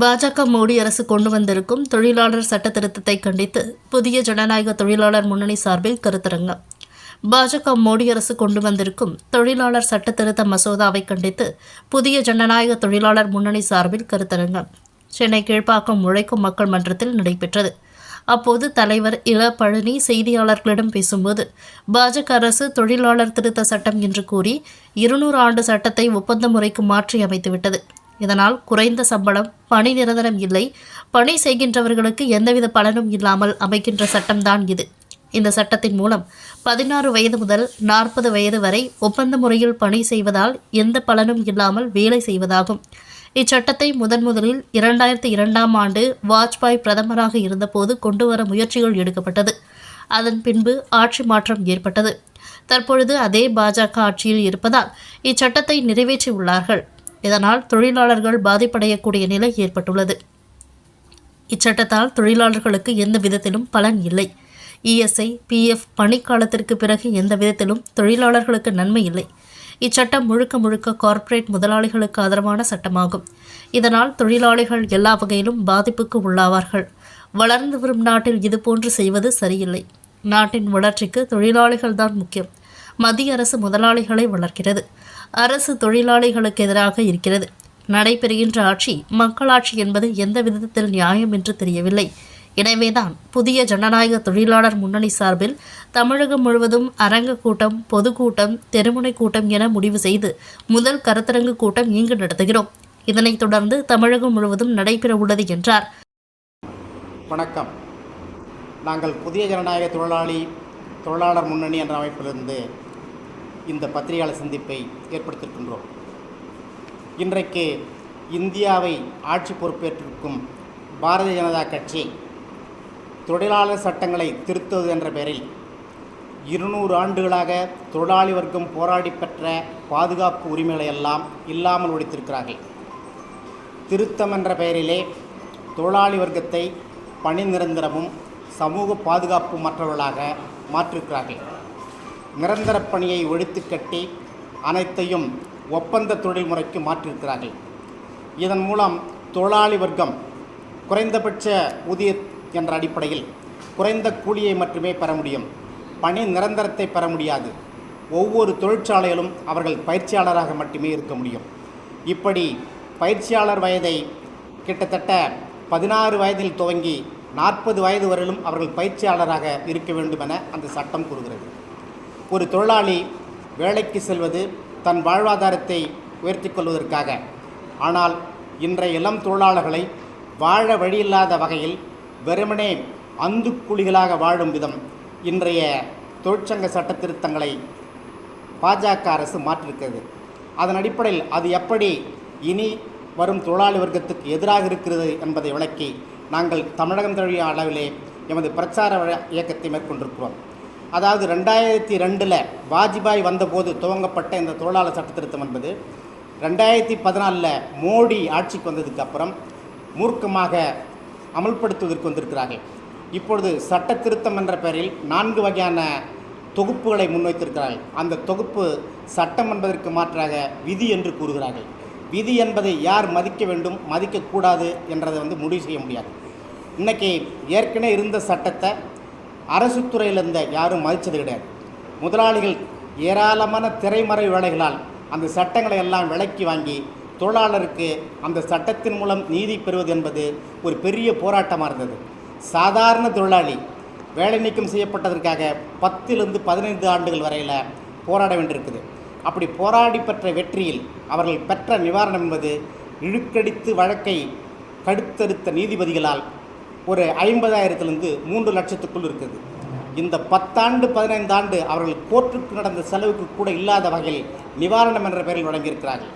பாஜக மோடி அரசு கொண்டு வந்திருக்கும் தொழிலாளர் சட்ட திருத்தத்தை கண்டித்து புதிய ஜனநாயக தொழிலாளர் முன்னணி சார்பில் கருத்தரங்கம் பாஜக மோடி அரசு கொண்டு வந்திருக்கும் தொழிலாளர் சட்ட திருத்த மசோதாவை கண்டித்து புதிய ஜனநாயக தொழிலாளர் முன்னணி சார்பில் கருத்தரங்கம் சென்னை கீழ்ப்பாக்கம் உழைக்கும் மக்கள் மன்றத்தில் நடைபெற்றது. அப்போது தலைவர் இள பழனி செய்தியாளர்களிடம் பேசும்போது பாஜக அரசு தொழிலாளர் திருத்த சட்டம் என்று கூறி இருநூறு ஆண்டு சட்டத்தை ஒப்பந்த முறைக்கு மாற்றி அமைத்துவிட்டது. இதனால் குறைந்த சம்பளம் பணி நிரந்தரம் இல்லை. பணி செய்கின்றவர்களுக்கு எந்தவித பலனும் இல்லாமல் அமைக்கின்ற சட்டம்தான் இது. இந்த சட்டத்தின் மூலம் பதினாறு வயது முதல் நாற்பது வயது வரை ஒப்பந்த முறையில் பணி செய்வதால் எந்த பலனும் இல்லாமல் வேலை செய்வதாகும். இச்சட்டத்தை முதன் முதலில் இரண்டாயிரத்தி இரண்டாம் ஆண்டு வாஜ்பாய் பிரதமராக இருந்தபோது கொண்டு வர முயற்சிகள் எடுக்கப்பட்டது. அதன் பின்பு ஆட்சி மாற்றம் ஏற்பட்டது. தற்பொழுது அதே பாஜக ஆட்சியில் இருப்பதால் இச்சட்டத்தை நிறைவேற்றியுள்ளார்கள். இதனால் தொழிலாளர்கள் பாதிப்படையக்கூடிய நிலை ஏற்பட்டுள்ளது. இச்சட்டத்தால் தொழிலாளர்களுக்கு எந்த விதத்திலும் பலன் இல்லை. இஎஸ்ஐ பிஎஃப் பணிக்காலத்திற்கு பிறகு எந்த விதத்திலும் தொழிலாளர்களுக்கு நன்மை இல்லை. இச்சட்டம் முழுக்க முழுக்க கார்ப்பரேட் முதலாளிகளுக்கு ஆதரவான சட்டமாகும். இதனால் தொழிலாளிகள் எல்லா வகையிலும் பாதிப்புக்கு உள்ளாவார்கள். வளர்ந்து வரும் நாட்டில் இதுபோன்று செய்வது சரியில்லை. நாட்டின் வளர்ச்சிக்கு தொழிலாளிகள் தான் முக்கியம். மத்திய அரசு முதலாளிகளை வளர்க்கிறது. அரசு தொழிலாளிகளுக்கு எதிராக இருக்கிறது. நடைபெறுகின்ற ஆட்சி மக்களாட்சி என்பது எந்த விதத்தில் நியாயம் என்று தெரியவில்லை. எனவேதான் புதிய ஜனநாயக தொழிலாளர் முன்னணி சார்பில் தமிழகம் முழுவதும் அரங்க கூட்டம் பொதுக்கூட்டம் தெருமுனை கூட்டம் என முடிவு செய்து முதல் கருத்தரங்கு கூட்டம் இங்கு நடத்துகிறோம். இதனைத் தொடர்ந்து தமிழகம் முழுவதும் நடைபெற உள்ளது என்றார். வணக்கம். நாங்கள் புதிய ஜனநாயக தொழிலாளி தொழிலாளர் முன்னணி என்ற அமைப்பிலிருந்து இந்த பத்திரிகையாளர் சந்திப்பை ஏற்படுத்தியிருக்கின்றோம். இன்றைக்கு இந்தியாவை ஆட்சி பொறுப்பேற்றிருக்கும் பாரதிய ஜனதா கட்சி தொழிலாளர் சட்டங்களை திருத்துவது என்ற பெயரில் இருநூறு ஆண்டுகளாக தொழிலாளி வர்க்கம் போராடி பெற்ற பாதுகாப்பு உரிமைகளை எல்லாம் இல்லாமல் ஒழித்திருக்கிறார்கள். திருத்தம் என்ற பெயரிலே தொழிலாளி வர்க்கத்தை பணி நிரந்தரமும் சமூக பாதுகாப்பு மற்றவர்களாக மாற்றிருக்கிறார்கள். நிரந்தர பணியை ஒழித்து கட்டி அனைத்தையும் ஒப்பந்த தொழில் முறைக்கு மாற்றியிருக்கிறார்கள். இதன் மூலம் தொழிலாளி வர்க்கம் குறைந்தபட்ச ஊதிய என்ற அடிப்படையில் குறைந்த கூலியை மட்டுமே பெற முடியும். பணி நிரந்தரத்தை பெற முடியாது. ஒவ்வொரு தொழிற்சாலையிலும் அவர்கள் பயிற்சியாளராக மட்டுமே இருக்க முடியும். இப்படி பயிற்சியாளர் வயதை கிட்டத்தட்ட பதினாறு வயதில் துவங்கி நாற்பது வயது வரையிலும் அவர்கள் பயிற்சியாளராக இருக்க வேண்டும் என அந்த சட்டம் கூறுகிறது. ஒரு தொழிலாளி வேலைக்கு செல்வது தன் வாழ்வாதாரத்தை உயர்த்தி கொள்வதற்காக ஆனால் இன்றைய இளம் தொழிலாளர்களை வாழ வழியில்லாத வகையில் வெறுமனே அந்துக்குழிகளாக வாழும் விதம் இன்றைய தொழிற்சங்க சட்ட திருத்தங்களை பாஜக அரசு மாற்றிருக்கிறது அதன் அடிப்படையில் அது எப்படி இனி வரும் தொழிலாளி வர்க்கத்துக்கு எதிராக இருக்கிறது என்பதை விளக்கி நாங்கள் தமிழகம் தழுவிய அளவிலே எமது பிரச்சார வழ- இயக்கத்தை மேற்கொண்டிருக்கிறோம். அதாவது ரெண்டாயிரத்தி ரெண்டில் வாஜ்பாய் வந்தபோது துவங்கப்பட்ட இந்த தொழிலாளர் சட்ட திருத்தம் என்பது ரெண்டாயிரத்தி பதினாலில் மோடி ஆட்சிக்கு வந்ததுக்கு அப்புறம் மூர்க்கமாக அமல்படுத்துவதற்கு வந்திருக்கிறார்கள். இப்பொழுது சட்ட திருத்தம் என்ற பெயரில் நான்கு வகையான தொகுப்புகளை முன்வைத்திருக்கிறார்கள். அந்த தொகுப்பு சட்டம் என்பதற்கு மாற்றாக விதி என்று கூறுகிறார்கள். விதி என்பதை யார் மதிக்க வேண்டும் மதிக்கக்கூடாது என்றதை வந்து முடிவு செய்ய முடியாது. இன்றைக்கி ஏற்கனவே இருந்த சட்டத்தை அரசு இருந்த யாரும் மதித்தது கிடையாது. முதலாளிகள் ஏராளமான திரைமறை வேலைகளால் அந்த சட்டங்களை எல்லாம் விலக்கி வாங்கி தொழிலாளருக்கு அந்த சட்டத்தின் மூலம் நீதி பெறுவது என்பது ஒரு பெரிய போராட்டமாக இருந்தது. சாதாரண தொழிலாளி வேலை நீக்கம் செய்யப்பட்டதற்காக பத்திலிருந்து பதினைந்து ஆண்டுகள் வரையில் போராட வேண்டியிருக்குது. அப்படி போராடி பெற்ற வெற்றியில் அவர்கள் பெற்ற நிவாரணம் என்பது இழுக்கடித்து வழக்கை கடுத்தறுத்த நீதிபதிகளால் ஒரு ஐம்பதாயிரத்துலேருந்து மூன்று லட்சத்துக்குள் இருக்குது. இந்த பத்தாண்டு பதினைந்து ஆண்டு அவர்கள் கோர்ட்டுக்கு நடந்த செலவுக்கு கூட இல்லாத வகையில் நிவாரணம் என்ற பெயரில் வழங்கியிருக்கிறார்கள்.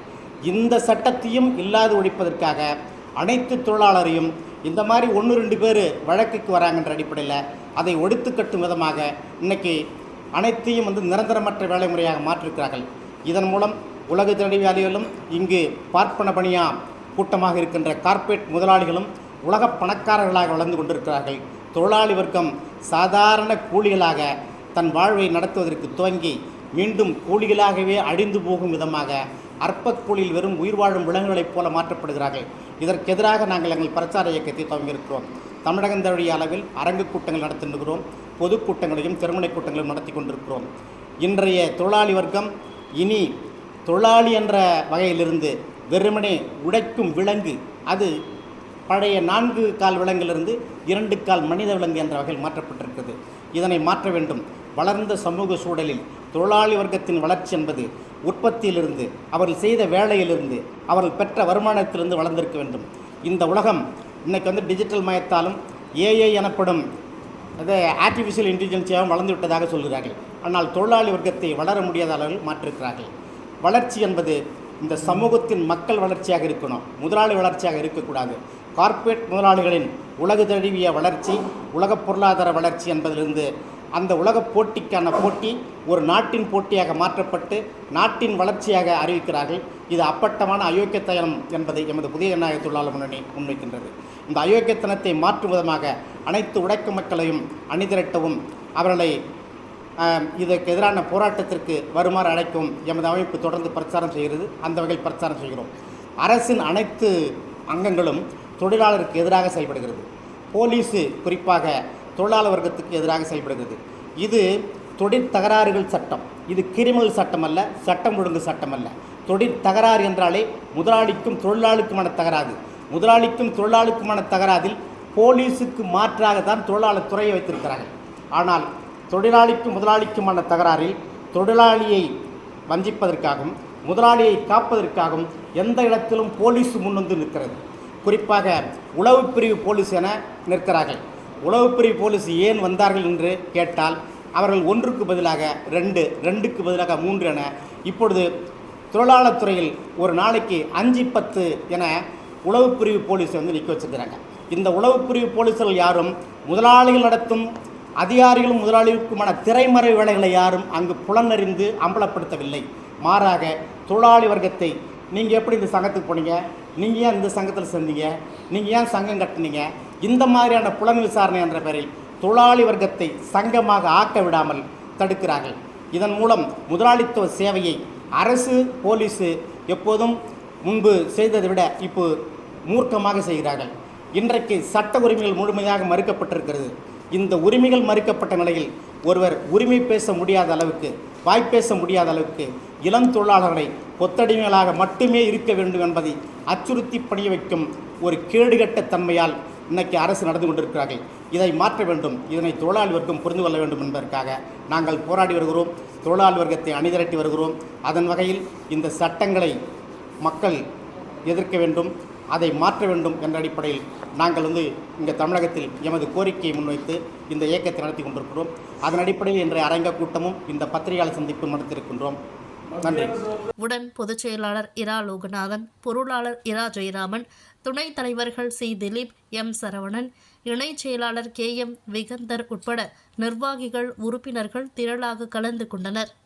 இந்த சட்டத்தையும் இல்லாது ஒழிப்பதற்காக அனைத்து தொழிலாளரையும் இந்த மாதிரி ஒன்று ரெண்டு பேர் வழக்குக்கு வராங்கன்ற அடிப்படையில் அதை ஒடுத்து கட்டும் விதமாக இன்னைக்கு அனைத்தையும் வந்து நிரந்தரமற்ற வேலை முறையாக மாற்றிருக்கிறார்கள். இதன் மூலம் உலக திரடி வேலைகளும் இங்கு பார்ப்பன பணியா கூட்டமாக இருக்கின்ற கார்ப்பரேட் முதலாளிகளும் உலக பணக்காரர்களாக வளர்ந்து கொண்டிருக்கிறார்கள். தொழிலாளி வர்க்கம் சாதாரண கூலிகளாக தன் வாழ்வை நடத்துவதற்கு துவங்கி மீண்டும் கூலிகளாகவே அழிந்து போகும் விதமாக அற்பக்கூலியில் வெறும் உயிர் வாழும் விலங்குகளைப் போல மாற்றப்படுகிறார்கள். இதற்கு எதிராக நாங்கள் எங்கள் பிரச்சார இயக்கத்தை துவங்கியிருக்கிறோம். தமிழகம் தழுவிய அளவில் அரங்கு கூட்டங்கள் நடத்துகிறோம் பொதுக்கூட்டங்களையும் திருமண கூட்டங்களையும் நடத்தி கொண்டிருக்கிறோம். இன்றைய தொழிலாளி வர்க்கம் இனி தொழிலாளி என்ற வகையிலிருந்து வெறுமனே உடைக்கும் விலங்கு. அது பழைய நான்கு கால் விலங்கிலிருந்து இரண்டு கால் மனித விலங்கு என்ற வகையில் மாற்றப்பட்டிருக்கிறது. இதனை மாற்ற வேண்டும். வளர்ந்த சமூக சூழலில் தொழிலாளி வர்க்கத்தின் வளர்ச்சி என்பது உற்பத்தியிலிருந்து அவர்கள் செய்த வேலையிலிருந்து அவர்கள் பெற்ற வருமானத்திலிருந்து வளர்ந்திருக்க வேண்டும். இந்த உலகம் இன்னைக்கு வந்து டிஜிட்டல் மயத்தாலும் ஏஐ எனப்படும் அது ஆர்டிஃபிஷியல் இன்டெலிஜென்ஸாகவும் வளர்ந்து விட்டதாக சொல்கிறார்கள். ஆனால் தொழிலாளி வர்க்கத்தை வளர முடியாத அளவில் மாற்றிருக்கிறார்கள். வளர்ச்சி என்பது இந்த சமூகத்தின் மக்கள் வளர்ச்சியாக இருக்கணும் முதலாளி வளர்ச்சியாக இருக்கக்கூடாது. கார்ப்பரேட் முதலாளிகளின் உலக தழுவிய வளர்ச்சி உலக பொருளாதார வளர்ச்சி என்பதிலிருந்து அந்த உலக போட்டிக்கான போட்டி ஒரு நாட்டின் போட்டியாக மாற்றப்பட்டு நாட்டின் வளர்ச்சியாக அறிவிக்கிறார்கள். இது அப்பட்டமான அயோக்கியத்தனம் என்பதை எமது புதிய ஜனநாயக தொழிலாளர் முன்னணி முன்வைக்கின்றது. இந்த அயோக்கியத்தனத்தை மாற்றும் விதமாக அனைத்து உடைக்க மக்களையும் அணிதிரட்டவும் அவர்களை இதற்கு எதிரான போராட்டத்திற்கு வருமாறு அழைக்கவும் எமது அமைப்பு தொடர்ந்து பிரச்சாரம் செய்கிறது. அந்த வகையில் பிரச்சாரம் செய்கிறோம். அரசின் அனைத்து அங்கங்களும் தொழிலாளருக்கு எதிராக செயல்படுகிறது. போலீஸு குறிப்பாக தொழிலாளர் வர்க்கத்துக்கு எதிராக செயல்படுகிறது. இது தொழிற் தகராறுகள் சட்டம். இது கிரிமினல் சட்டம் அல்ல சட்டம் ஒழுங்கு சட்டம் அல்ல தொழிற் தகராறு என்றாலே முதலாளிக்கும் தொழிலாளிக்குமான தகராறு. முதலாளிக்கும் தொழிலாளிக்குமான தகராறில் போலீஸுக்கு மாற்றாக தான் தொழிலாளர் துறையை வைத்திருக்கிறார்கள். ஆனால் தொழிலாளிக்கும் முதலாளிக்குமான தகராறில் தொழிலாளியை வஞ்சிப்பதற்காகவும் முதலாளியை காப்பதற்காகவும் எந்த இடத்திலும் போலீஸ் முன்வந்து நிற்கிறது. குறிப்பாக உளவு பிரிவு போலீஸ் என நிற்கிறார்கள். உளவு பிரிவு போலீஸ் ஏன் வந்தார்கள் என்று கேட்டால் அவர்கள் ஒன்றுக்கு பதிலாக ரெண்டு ரெண்டுக்கு பதிலாக மூன்று என இப்பொழுது தொழிலாளர் துறையில் ஒரு நாளைக்கு அஞ்சு பத்து என உளவு பிரிவு போலீஸ் வந்து நிற்க வச்சுருக்கிறாங்க. இந்த உளவு பிரிவு போலீஸ்கள் யாரும் முதலாளிகள் நடத்தும் அதிகாரிகளும் முதலாளிகளுக்குமான திரைமறை வேலைகளை யாரும் அங்கு புலனறிந்து அம்பலப்படுத்தவில்லை. மாறாக தொழிலாளி வர்க்கத்தை நீங்கள் எப்படி இந்த சங்கத்துக்கு போனீங்க? நீங்கள் ஏன் இந்த சங்கத்தில் சேர்ந்தீங்க? நீங்கள் ஏன் சங்கம் கட்டுனீங்க? இந்த மாதிரியான புலன் விசாரணை என்ற பெயரில் தொழிலாளி வர்க்கத்தை சங்கமாக ஆக்க விடாமல் தடுக்கிறார்கள். இதன் மூலம் முதலாளித்துவ சேவையை அரசு போலீஸு எப்போதும் முன்பு செய்ததை விட இப்போ மூர்க்கமாக செய்கிறார்கள். இன்றைக்கு சட்ட உரிமைகள் முழுமையாக மறுக்கப்பட்டிருக்கிறது. இந்த உரிமைகள் மறுக்கப்பட்ட நிலையில் ஒருவர் உரிமை பேச முடியாத அளவுக்கு வாய்ப்பேச முடியாத அளவுக்கு இளம் தொழிலாளர்களை கொத்தடிமைகளாக மட்டுமே இருக்க வேண்டும் என்பதை அச்சுறுத்தி பணிய வைக்கும் ஒரு கேடுகட்ட தன்மையால் இன்னைக்கு அரசு நடந்து கொண்டிருக்கிறார்கள். இதை மாற்ற வேண்டும். இதனை தொழிலாளி வர்க்கம் புரிந்து கொள்ள வேண்டும் என்பதற்காக நாங்கள் போராடி வருகிறோம். தொழிலாளி வர்க்கத்தை அணிதிரட்டி வருகிறோம். அதன் வகையில் இந்த சட்டங்களை மக்கள் எதிர்க்க வேண்டும். அதை மாற்ற வேண்டும் என்ற அடிப்படையில் நாங்கள் வந்து இங்கே தமிழகத்தில் எமது கோரிக்கையை முன்வைத்து இந்த இயக்கத்தை நடத்தி கொண்டிருக்கிறோம். அதன் அடிப்படையில் இன்றைய அரங்க கூட்டமும் இந்த பத்திரிகையாளர் சந்திப்பும் நடத்திருக்கின்றோம். நன்றி. உடன் பொதுச் செயலாளர் இரா லோகநாதன் பொருளாளர் இரா ஜெயராமன் துணைத் தலைவர்கள் சி. திலீப் எம். சரவணன் இணைச் செயலாளர் கே. எம். விகந்தர் உட்பட நிர்வாகிகள் உறுப்பினர்கள் திரளாக கலந்து கொண்டனர்.